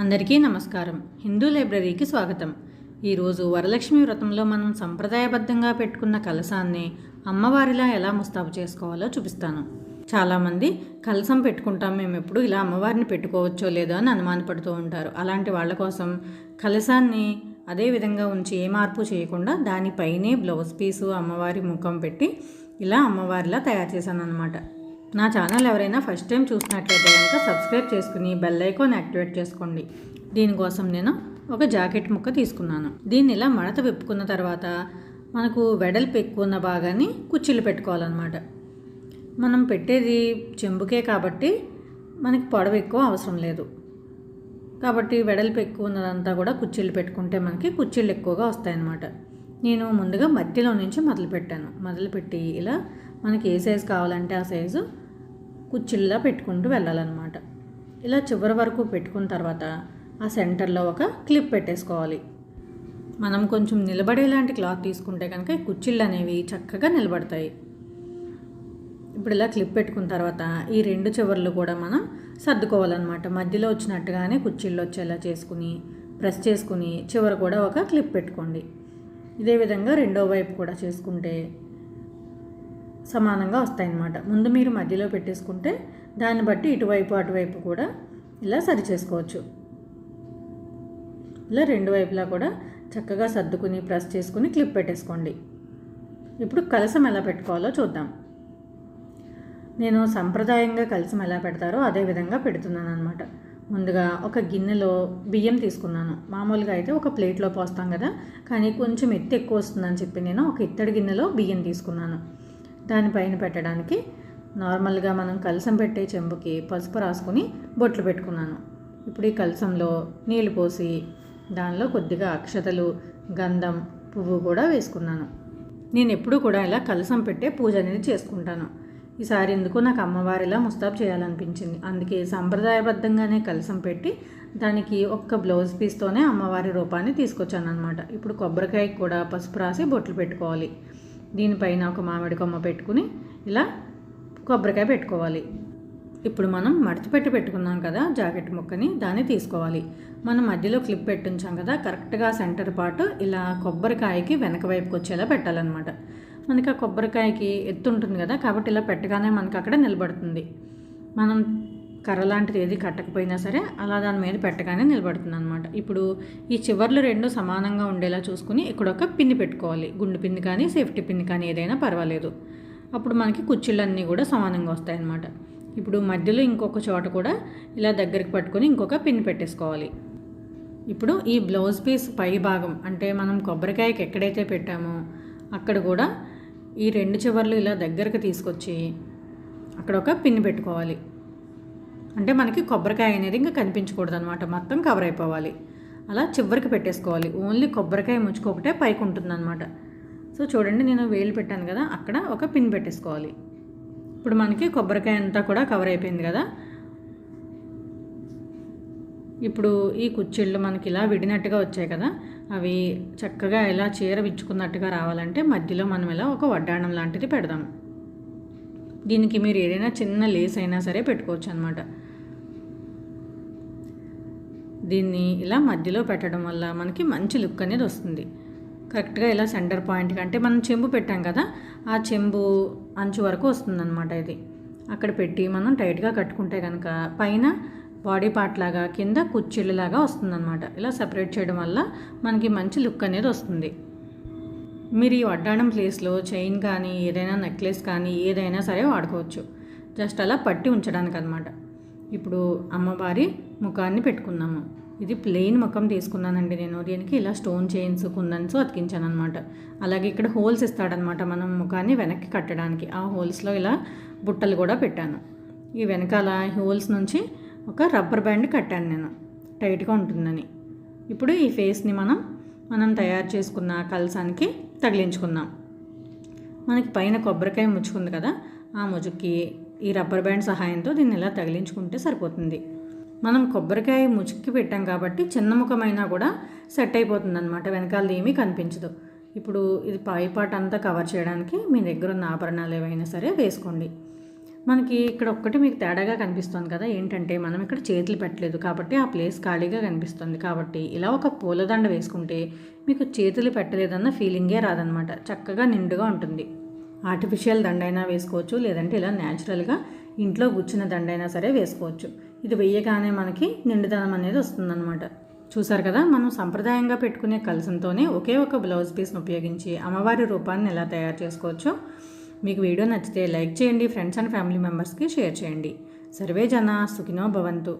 అందరికీ నమస్కారం. హిందూ లైబ్రరీకి స్వాగతం. ఈరోజు వరలక్ష్మి వ్రతంలో మనం సంప్రదాయబద్ధంగా పెట్టుకున్న కలసాన్ని అమ్మవారిలా ఎలా ముస్తాబు చేసుకోవాలో చూపిస్తాను. చాలామంది కలసం పెట్టుకుంటాం మేము ఎప్పుడు ఇలా అమ్మవారిని పెట్టుకోవచ్చో లేదో అని అనుమానపడుతూ ఉంటారు. అలాంటి వాళ్ళ కోసం కలసాన్ని అదే విధంగా ఉంచి ఏ మార్పు చేయకుండా దానిపైనే బ్లౌజ్ పీసు అమ్మవారి ముఖం పెట్టి ఇలా అమ్మవారిలా తయారు చేశాను అనమాట నా ఛానల్ ఎవరైనా ఫస్ట్ టైం చూసినట్లయితే కనుక సబ్స్క్రైబ్ చేసుకుని బెల్ ఐకాన్ యాక్టివేట్ చేసుకోండి. దీనికోసం నేను ఒక జాకెట్ ముక్క తీసుకున్నాను. దీన్ని ఇలా మడత విప్పుకున్న తర్వాత మనకు వెడల్పు ఎక్కువ ఉన్న భాగాన్ని కుర్చీలు పెట్టుకోవాలన్నమాట. మనం పెట్టేది చెంబుకే కాబట్టి మనకి పొడవు ఎక్కువ అవసరం లేదు. కాబట్టి వెడల్పు ఎక్కువ ఉన్నదంతా కూడా కుర్చీలు పెట్టుకుంటే మనకి కుర్చీలు ఎక్కువగా వస్తాయన్నమాట. నేను ముందుగా మట్టిలో నుంచి మొదలు పెట్టాను మొదలుపెట్టి ఇలా మనకి ఏ సైజు కావాలంటే ఆ సైజు కుర్చీల్లా పెట్టుకుంటూ వెళ్ళాలన్నమాట. ఇలా చివరి వరకు పెట్టుకున్న తర్వాత ఆ సెంటర్లో ఒక క్లిప్ పెట్టేసుకోవాలి. మనం కొంచెం నిలబడేలాంటి క్లాత్ తీసుకుంటే కనుక ఈ అనేవి చక్కగా నిలబడతాయి. ఇప్పుడు ఇలా క్లిప్ పెట్టుకున్న తర్వాత ఈ రెండు చివర్లు కూడా మనం సర్దుకోవాలన్నమాట. మధ్యలో వచ్చినట్టుగానే కుర్చీళ్ళు వచ్చేలా చేసుకుని ప్రెస్ చేసుకుని చివర కూడా ఒక క్లిప్ పెట్టుకోండి. ఇదే విధంగా రెండో వైపు కూడా చేసుకుంటే సమానంగా వస్తాయన్నమాట. ముందు మీరు మధ్యలో పెట్టేసుకుంటే దాన్ని బట్టి ఇటువైపు అటువైపు కూడా ఇలా సరి చేసుకోవచ్చు. ఇలా రెండు వైపులా కూడా చక్కగా సర్దుకుని ప్రెస్ చేసుకుని క్లిప్ పెట్టేసుకోండి. ఇప్పుడు కలసం ఎలా పెట్టుకోవాలో చూద్దాం. నేను సంప్రదాయంగా కలసం ఎలా పెడతారో అదే విధంగా పెడుతున్నాను అనమాట ముందుగా ఒక గిన్నెలో బియ్యం తీసుకున్నాను. మామూలుగా అయితే ఒక ప్లేట్లో పోస్తాం కదా కానీ కొంచెం ఎత్తు ఎక్కువ వస్తుందని చెప్పి నేను ఒక ఇత్తడి గిన్నెలో బియ్యం తీసుకున్నాను. దానిపైన పెట్టడానికి నార్మల్గా మనం కలసం పెట్టే చెంబుకి పసుపు రాసుకుని బొట్లు పెట్టుకున్నాను. ఇప్పుడు ఈ కలసంలో నీళ్ళు పోసి దానిలో కొద్దిగా అక్షతలు గంధం పువ్వు కూడా వేసుకున్నాను. నేను ఎప్పుడూ కూడా ఇలా కలసం పెట్టే పూజ అనేది చేసుకుంటాను. ఈసారి ఎందుకు నాకు అమ్మవారిలా ముస్తాబు చేయాలనిపించింది. అందుకే సంప్రదాయబద్ధంగానే కలసం పెట్టి దానికి ఒక్క బ్లౌజ్ పీస్తోనే అమ్మవారి రూపాన్ని తీసుకొచ్చాను అనమాట ఇప్పుడు కొబ్బరికాయకి కూడా పసుపు రాసి బొట్లు పెట్టుకోవాలి. దీనిపైన ఒక మామిడి కొమ్మ పెట్టుకుని ఇలా కొబ్బరికాయ పెట్టుకోవాలి. ఇప్పుడు మనం మడత పెట్టి పెట్టుకున్నాం కదా జాకెట్ ముక్కని దాన్ని తీసుకోవాలి. మనం మధ్యలో క్లిప్ పెట్టించాం కదా కరెక్ట్గా సెంటర్ పార్ట్ ఇలా కొబ్బరికాయకి వెనక వైపుకి వచ్చేలా పెట్టాలన్నమాట. మనకి ఆ కొబ్బరికాయకి ఎత్తు ఉంటుంది కదా కాబట్టి ఇలా పెట్టగానే మనకి అక్కడ నిలబడుతుంది. మనం కర్ర లాంటిది ఏది కట్టకపోయినా సరే అలా దాని మీద పెట్టగానే నిలబడుతుంది అనమాట ఇప్పుడు ఈ చివర్లు రెండు సమానంగా ఉండేలా చూసుకుని ఇక్కడ ఒక పిన్ని పెట్టుకోవాలి. గుండు పిన్ని కానీ సేఫ్టీ పిన్ని కానీ ఏదైనా పర్వాలేదు. అప్పుడు మనకి కుర్చీలన్నీ కూడా సమానంగా వస్తాయన్నమాట. ఇప్పుడు మధ్యలో ఇంకొక చోట కూడా ఇలా దగ్గరికి పట్టుకొని ఇంకొక పిన్ పెట్టేసుకోవాలి. ఇప్పుడు ఈ బ్లౌజ్ పీస్ పై భాగం అంటే మనం కొబ్బరికాయకి ఎక్కడైతే పెట్టామో అక్కడ కూడా ఈ రెండు చివర్లు ఇలా దగ్గరకు తీసుకొచ్చి అక్కడ ఒక పిన్ పెట్టుకోవాలి. అంటే మనకి కొబ్బరికాయ అనేది ఇంకా కనిపించకూడదు అనమాట మొత్తం కవర్ అయిపోవాలి. అలా చివరికి పెట్టేసుకోవాలి. ఓన్లీ కొబ్బరికాయ ముచ్చుకు పైకి ఉంటుందన్నమాట. సో చూడండి నేను వేలు పెట్టాను కదా అక్కడ ఒక పిన్ పెట్టేసుకోవాలి. ఇప్పుడు మనకి కొబ్బరికాయ అంతా కూడా కవర్ అయిపోయింది కదా. ఇప్పుడు ఈ కుచ్చిళ్ళు మనకి ఇలా విడినట్టుగా వచ్చాయి కదా అవి చక్కగా ఇలా చీర విచ్చుకున్నట్టుగా రావాలంటే మధ్యలో మనం ఇలా ఒక వడ్డాణం లాంటిది పెడదాం. దీనికి మీరు ఏదైనా చిన్న లేస్ అయినా సరే పెట్టుకోవచ్చు అనమాట దీన్ని ఇలా మధ్యలో పెట్టడం వల్ల మనకి మంచి లుక్ అనేది వస్తుంది. కరెక్ట్గా ఇలా సెంటర్ పాయింట్ అంటే మనం చెంబు పెట్టాం కదా ఆ చెంబు అంచు వరకు వస్తుందన్నమాట ఇది. అక్కడ పెట్టి మనం టైట్గా కట్టుకుంటే కనుక పైన బాడీ పార్ట్ లాగా కింద కుచ్చిళ్ళలాగా వస్తుందన్నమాట. ఇలా సపరేట్ చేయడం వల్ల మనకి మంచి లుక్ అనేది వస్తుంది. మీరు ఈ వడ్డాణం ప్లేస్లో చైన్ కానీ ఏదైనా నెక్లెస్ కానీ ఏదైనా సరే వాడుకోవచ్చు. జస్ట్ అలా పట్టి ఉంచడానికి అనమాట ఇప్పుడు అమ్మవారి ముఖాన్ని పెట్టుకున్నాము ఇది ప్లెయిన్ ముఖం తీసుకున్నానండి నేను. దీనికి ఇలా స్టోన్ చైన్స్ కుందన్స్ అతికించాను అనమాట అలాగే ఇక్కడ హోల్స్ ఇస్తాడనమాట మనం ముఖాన్ని వెనక్కి కట్టడానికి. ఆ హోల్స్లో ఇలా బుట్టలు కూడా పెట్టాను. ఈ వెనకాల హోల్స్ నుంచి ఒక రబ్బర్ బ్యాండ్ కట్టాను నేను. టైట్గా ఉంటుందని. ఇప్పుడు ఈ ఫేస్ని మనం మనం తయారు చేసుకున్న కలసానికి తగిలించుకుందాం. మనకి పైన కొబ్బరికాయ ముచ్చుకుంది కదా ఆ ముజుక్కి ఈ రబ్బర్ బ్యాండ్ సహాయంతో దీన్ని ఇలా తగిలించుకుంటే సరిపోతుంది. మనం కొబ్బరికాయ ముచుక్కి పెట్టాం కాబట్టి చిన్న ముఖమైనా కూడా సెట్ అయిపోతుంది అనమాట వెనకాల ఏమీ కనిపించదు. ఇప్పుడు ఇది పై పాట అంతా కవర్ చేయడానికి మీ దగ్గర ఉన్న ఆభరణాలు ఏవైనా సరే వేసుకోండి. మనకి ఇక్కడ ఒక్కటి మీకు తేడాగా కనిపిస్తుంది కదా ఏంటంటే మనం ఇక్కడ చేతులు పెట్టలేదు కాబట్టి ఆ ప్లేస్ ఖాళీగా కనిపిస్తుంది కాబట్టి ఇలా ఒక పూలదండ వేసుకుంటే మీకు చేతులు పెట్టలేదన్న ఫీలింగే రాదనమాట చక్కగా నిండుగా ఉంటుంది. ఆర్టిఫిషియల్ దండైనా వేసుకోవచ్చు లేదంటే ఇలా న్యాచురల్గా ఇంట్లో గుచ్చిన దండైనా సరే వేసుకోవచ్చు. ఇది వెయ్యగానే మనకి నిండుదనం అనేది వస్తుందన్నమాట. చూసారు కదా మనం సంప్రదాయంగా పెట్టుకునే కలసంతోనే ఒకే ఒక బ్లౌజ్ పీస్ని ఉపయోగించి అమ్మవారి రూపాన్ని ఎలా తయారు చేసుకోవచ్చో మీకు వీడియో నచ్చితే లైక్ చేయండి ఫ్రెండ్స్ అండ్ ఫ్యామిలీ మెంబర్స్కి షేర్ చేయండి. సర్వే జన సుఖినో భవంతు.